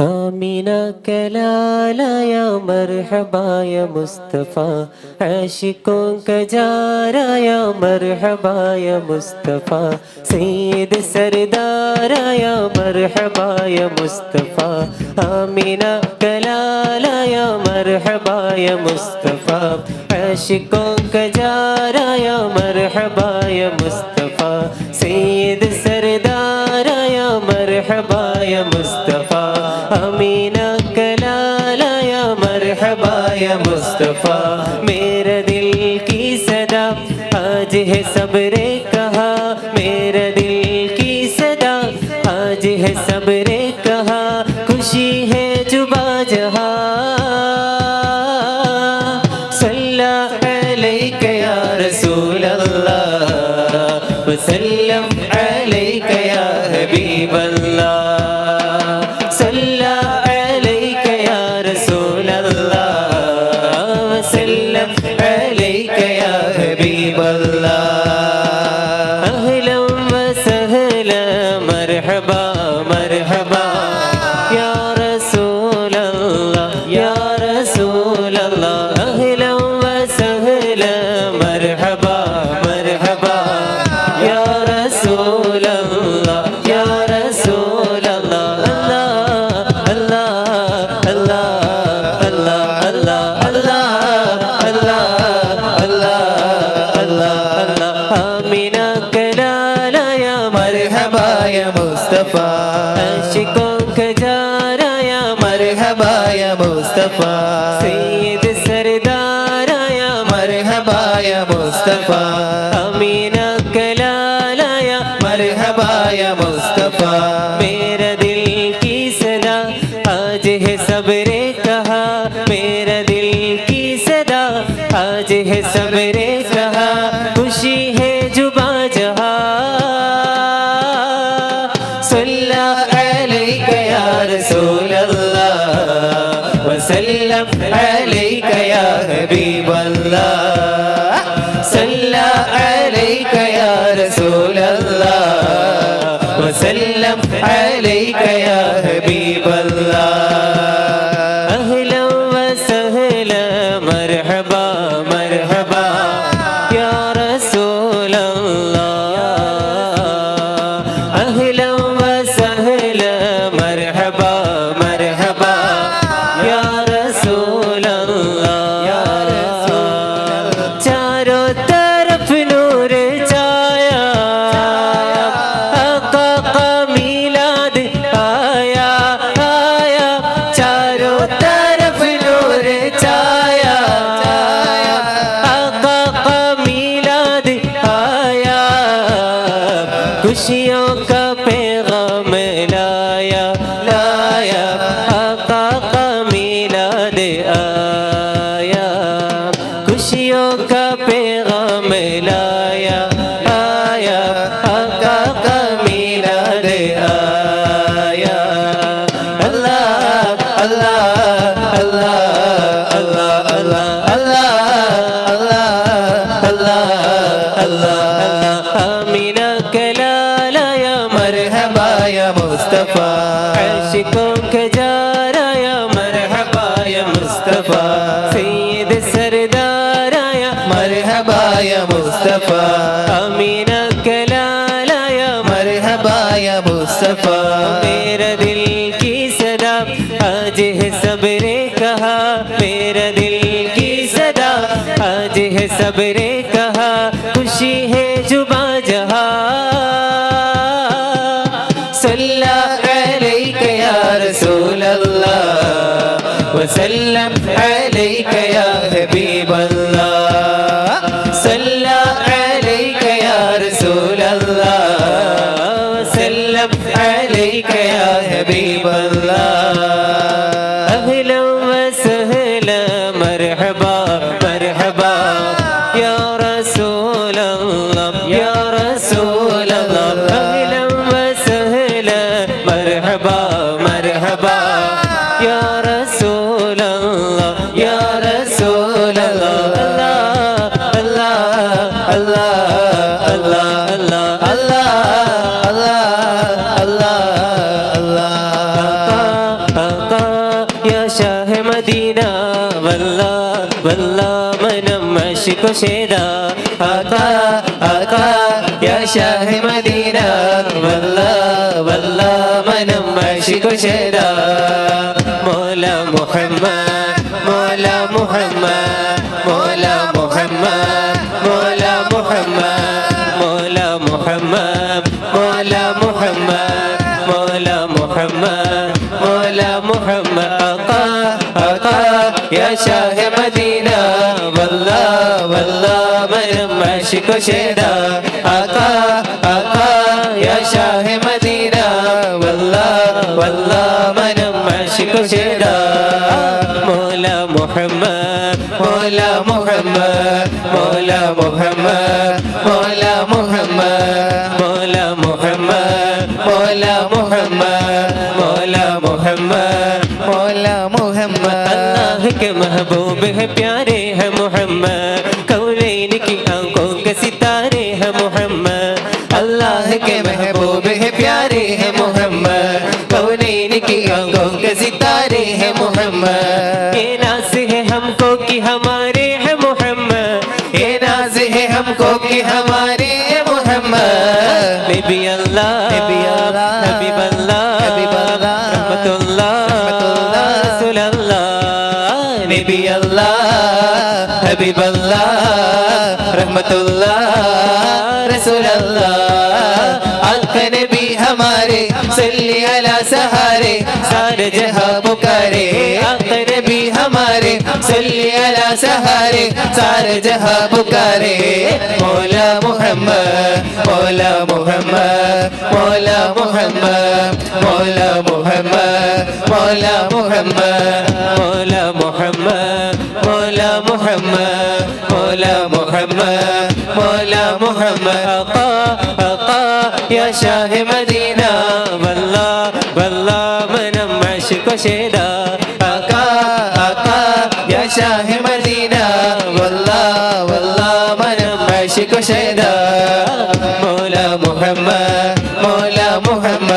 آمين كلالا يا مرحبا يا مصطفى عاشقون كجارا يا مرحبا يا مصطفى سيد سردارا يا مرحبا يا مصطفى آمين كلالا يا مرحبا يا مصطفى عاشقون كجارا يا مرحبا يا مصطفى سيد سردارا يا مرحبا يا مصطفى അമീനക്കലാലയ മർഹബായ മുസ്തഫ. മേര ദിൽ കി സദാ ആജ് ഹെ സബരെ കഹാ. മേര ദിൽ കി സദാ ആജ് ഹെ സബരെ കഹാ. ഖുശി ഹെ ജുബാ ജഹാ. സല്ലാ അലൈക യാ റസൂലല്ലാഹ് വസല്ലം അലൈക യാ ഹബീബല്ലാഹ് مرحبا مرحبا يا رسول الله يا رسول الله أهلا وسهلا مرحبا مرحبا يا رسول الله يا رسول الله الله الله الله الله الله الله الله الله الله آمين كلالا يا مرحبا मुस्तफ़ा। आशिकों का जारा या मरहबा या मुस्तफ़ा। सैयद सरदारा या मरहबा या मुस्तफ़ा। अमीना कलाला या मरहबा या मुस्तफ़ा। मेरा दिल की सदा आज है सबरे कहा। मेरा दिल की सदा आज है सबरे عليك يا رسول الله وسلم عليك يا حبيب الله أهلا وسهلا مرحبا مرحبا يا رسول پیغام لایا۔ മുസ്തഫ. അമീന കലാലയ മർഹബായ മുസ്തഫ. മേര ദിൽ കി സദാ അജ് ഹെ സബരെ കഹാ. മേര ദിൽ കി സദാ അജ് ഹെ സബരെ കഹാ. ഖുശി ഹെ ജുബാ ജഹാ. സല്ലാ അലൈക യാ റസൂലല്ലാഹ് വസല്ലം അലൈക യാ ഹബീബല്ലാഹ് مرحبا مرحبا يا رسول الله يا رسول الله أهلا وسهلا مرحبا مرحبا يا رسول الله يا رسول الله الله الله الله الله الله الله الله الله يا شاه مدينه والله والله منم عشق شيدا آقا آقا يا شاه مدينة والله والله منم عشق شيدا مولا محمد مولا محمد مولا محمد مولا محمد مولا محمد مولا محمد مولا محمد مولا محمد آقا يا شاه مدينة والله والله مرم عشق شهدا آقا آقا يا شاه مدينة والله والله مرم عشق شهدا مولا محمد مولا محمد مولا محمد مولا محمد مولا محمد مولا محمد مولا محمد مولا محمد. अल्लाह के महबूब है प्यारे है मोहम्मद। कौलैन की आँखों के सितारे है मोहम्मद। अल्लाह के महबूब है प्यारे है मोहम्मद। कौनैन की आँखों के सितारे है मोहम्मद। ये नाज है हमको कि हमारे है मोहम्मद। ये नाज है हमको कि हमारे है मोहम्मद। बेबी अल्लाह नबी अल्लाह, हबीब अल्लाह रहमतुल्लाह रसूल अल्लाह आका नबी हमारे सल्ली अला सहारे सारे जहां पुकारे आका नबी हमारे सल्ली अला सहारे सारे जहां पुकारे मौला मोहम्मद मौला मोहम्मद मौला मोहम्मद मौला मोहम्मद मौला मोहम्मद मौला मोहम्मद أقا أقا يا شاه مدينة. بلا بلا عشق شيدا يا شاه مدينة. عشق شيدا مولا محمد مولا محمد.